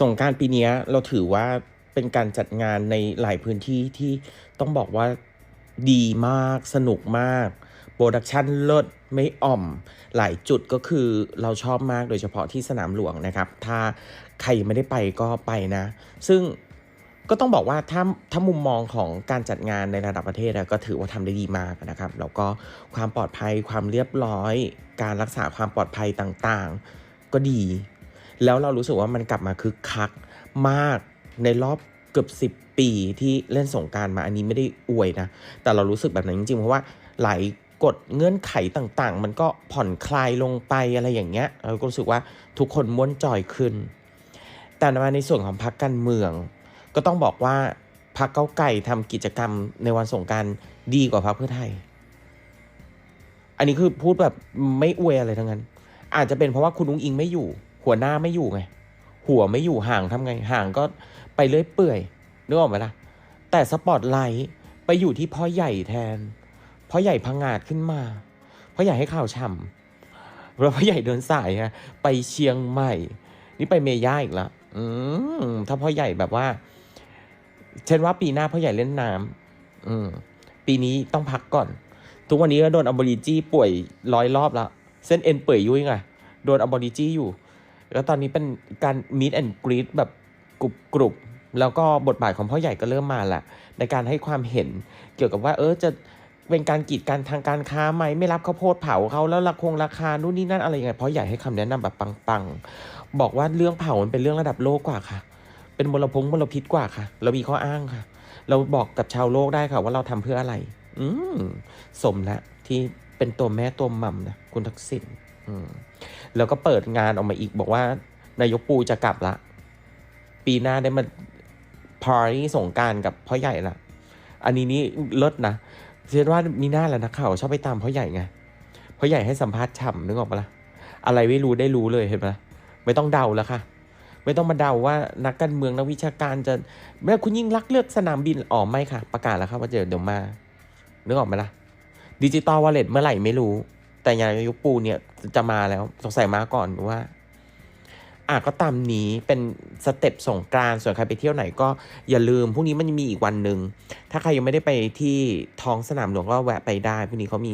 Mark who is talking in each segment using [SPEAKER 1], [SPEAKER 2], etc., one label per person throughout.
[SPEAKER 1] สงการปีนี้เราถือว่าเป็นการจัดงานในหลายพื้นที่ที่ต้องบอกว่าดีมากสนุกมากโปรดักชันเลิศไม่อ่อม หลายจุดก็คือเราชอบมากโดยเฉพาะที่สนามหลวงนะครับ ถ้าใครไม่ได้ไปก็ไปนะ ซึ่งก็ต้องบอกว่าถ้าถ้ามุมมองของการจัดงานในระดับประเทศก็ถือว่าทำได้ดีมากนะครับ แล้วก็ความปลอดภัยความเรียบร้อย การรักษาความปลอดภัยต่างๆ ก็ดี แล้วเรารู้สึกว่ามันกลับมาคึกคักมากในรอบเกือบ 10 ปีที่เล่นสงการมาอันนี้ไม่ได้อวยนะ แต่เรารู้สึกแบบนั้นจริงๆ เพราะว่าหลายกฎเงื่อนไขต่างๆ มันก็ผ่อนคลายลงไปอะไรอย่างเงี้ยเราก็รู้สึกว่าทุกคนม้วนจอยขึ้น แต่มาในส่วนของพรรคการเมือง ก็ต้องบอกว่าพรรคเก้าไก่ทำกิจกรรมในวันสงการดีกว่าพรรคเพื่อไทย อันนี้คือพูดแบบไม่อวยอะไรทั้งนั้น อาจจะเป็นเพราะว่าคุณอุ้งอิงไม่อยู่ หัวหน้าไม่อยู่ไง หัวไม่อยู่ห่างทำไงห่างก็ไปเลื่อยเปื่อยนึกออกไหมล่ะ แต่สปอตไลท์ไปอยู่ที่พ่อใหญ่แทน พ่อใหญ่พังงาดขึ้นมา พ่อใหญ่ให้ข่าวช่ำแล้วพ่อใหญ่เดินสายฮะไปเชียงใหม่ นี่ไปเมย่าอีกแล้วอืมถ้าพ่อใหญ่แบบว่า เช่นว่าปีหน้าพ่อใหญ่เล่นน้ำอืมปีนี้ต้องพักก่อน ทุกวันนี้ก็โดนอัมบริจี้ป่วยร้อยรอบแล้วเส้นเอ็นเปื่อยยุ่ยไงโดนอัมบริจี้อยู่ แล้วตอนนี้เป็นการมีดแอนกรีดแบบกรุบกรุบแล้วก็บทบาทของพ่อใหญ่ก็เริ่มมาแหละในการให้ความเห็นเกี่ยวกับว่า เออจะเป็นการกีดกันทางการค้าไหมไม่รับข้าวโพดเผาเขาแล้วราคงราคานู่นนี่นั่นอะไรยังไงพ่อใหญ่ให้คำแนะนำแบบปังๆ บอกว่าเรื่องเผามันเป็นเรื่องระดับโลกกว่าค่ะ เป็นมลพงมลพิษกว่าค่ะ เรามีข้ออ้างค่ะ เราบอกกับชาวโลกได้ค่ะว่าเราทำเพื่ออะไร อืมสมแล้วที่เป็นตัวแม่ตัวมัมนะคุณทักษิณ แล้วก็เปิดงานออกมาอีกบอกว่านายกปูจะกลับละ ปีหน้าได้มาพาร์ตี้สงการกับพ่อใหญ่ละอันนี้นี่เลิศนะเชื่อว่ามีหน้าแหละนักข่าวชอบไปตามพ่อใหญ่ไงพ่อใหญ่ให้สัมภาษณ์ฉ่ำนึกออกปะละ่ะอะไรไม่รู้ได้รู้เลยเห็นปะไม่ต้องเดาแล้วค่ะ ไม่ต้องมาเดาว่านักการเมืองนักวิชาการจะเมื่คุณยิ่งรักเลือกสนามบินอ๋อไม่ค่ะ ประกาศแล้วครับว่าเดี๋ยวเดี๋ยวมานึกออกไหมล่ะดิจิตอลวอลเล็ตเมื่อไหร่ไม่รู้ แต่ยายุปูเนี่ยจะมาแล้วสงสัยมาก่อนว่าอะก็ตามนี้เป็นสเต็ปสงกรานส่วนใครไปเที่ยวไหนก็อย่าลืมพรุ่งนี้มันมีอีกวันหนึ่งถ้าใครยังไม่ได้ไปที่ท้องสนามหลวงก็แวะไปได้พรุ่งนี้เขามี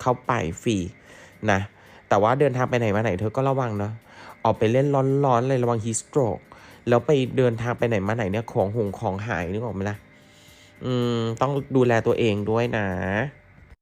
[SPEAKER 1] เข้าไปฟรีนะแต่ว่าเดินทางไปไหนมาไหนเธอก็ระวังเนาะออกไปเล่นร้อนๆเลยระวังฮีสโตรกแล้วไปเดินทางไปไหนมาไหนเนี่ยของหงของหายนึกออกไหมล่ะอืมต้องดูแลตัวเองด้วยนะ